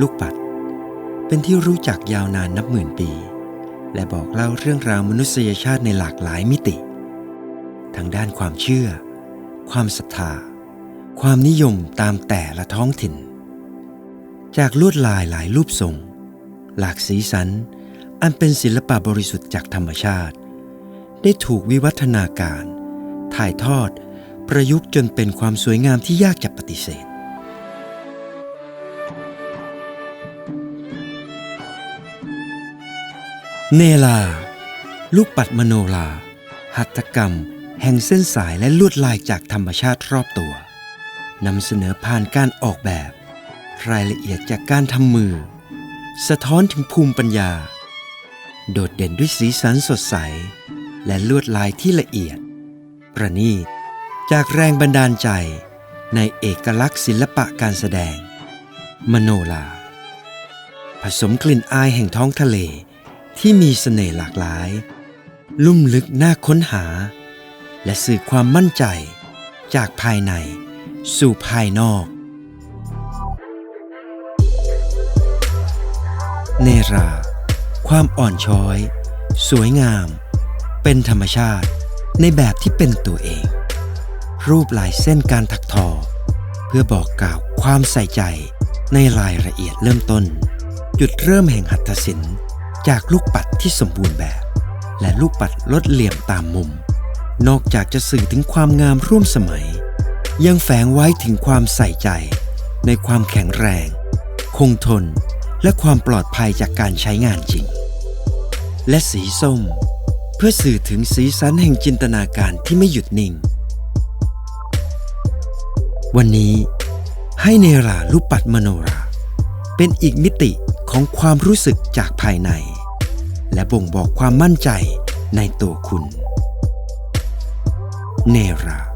ลูกปัด เป็นที่รู้จักยาวนานนับหมื่นปี และบอกเล่าเรื่องราวมนุษยชาติในหลากหลายมิติทั้งด้านความเชื่อ ความศรัทธา ความนิยมตามแต่ละท้องถิ่น จากลวดลายหลายรูปทรง หลากสีสัน อันเป็นศิลปะบริสุทธิ์จากธรรมชาติ ได้ถูกวิวัฒนาการ ถ่ายทอด ประยุกต์จนเป็นความสวยงามที่ยากจะปฏิเสธ เนลา ลูกปัดมโนลา หัตถกรรม แห่งเส้นสายและลวดลายจากธรรมชาติรอบตัวนำเสนอผ่านการออกแบบ รายละเอียดจากการทำมือ สะท้อนถึงภูมิปัญญา โดดเด่นด้วยสีสันสดใส และลวดลายที่ละเอียด ประณีตจากแรงบันดาลใจในเอกลักษณ์ศิลปะการแสดง มโนลา ผสมกลิ่นอายแห่งท้องทะเล ที่มีเสน่ห์หลากหลาย ลุ่มลึกน่าค้นหา และสื่อความมั่นใจ จากภายในสู่ภายนอก เนรา ความอ่อนช้อย สวยงาม เป็นธรรมชาติในแบบที่เป็นตัวเอง รูปลายเส้นการถักทอ เพื่อบอกกล่าวความใส่ใจในรายละเอียดเริ่มต้น จุดเริ่มแห่งหัตถศิลป์ จากลูกปัดที่สมบูรณ์แบบ และลูกปัดลดเหลี่ยมตามมุม นอกจากจะสื่อถึงความงามร่วมสมัย ยังแฝงไว้ถึงความใส่ใจ ในความแข็งแรง คงทน และความปลอดภัยจากการใช้งานจริง และสีส้ม เพื่อสื่อถึงสีสันแห่งจินตนาการที่ไม่หยุดนิ่ง วันนี้ให้เนราลูกปัดมโนรา เป็นอีกมิติของความรู้สึกจากภายใน และบ่งบอกความมั่นใจในตัวคุณ เนรา